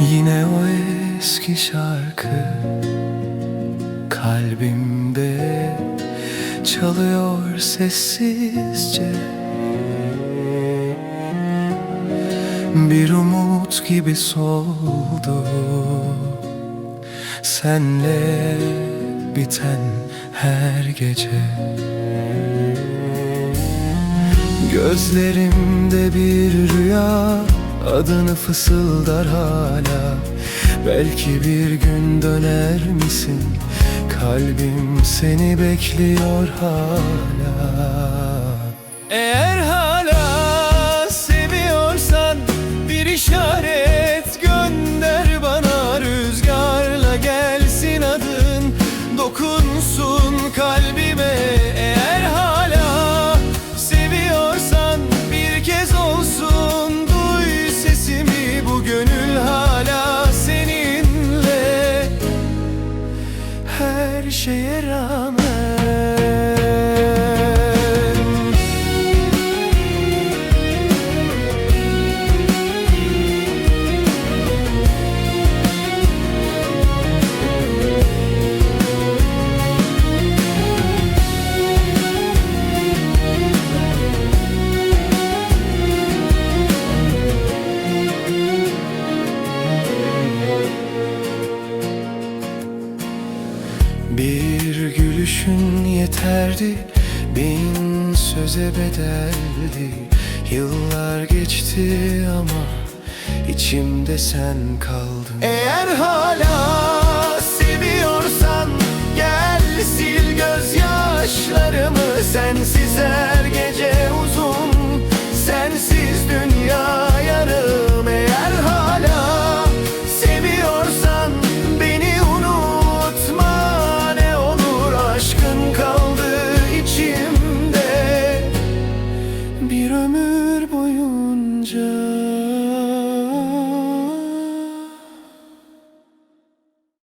Yine o eski şarkı Kalbimde çalıyor sessizce. Bir umut gibi soldu Senle biten her gece. Gözlerimde bir rüya Adını fısıldar hala. Belki bir gün döner misin? Kalbim seni bekliyor hala. Eğer şeye rağmen Bir gülüşün yeterdi Bin söze bedeldi. Yıllar geçti ama içimde sen kaldın. Eğer hala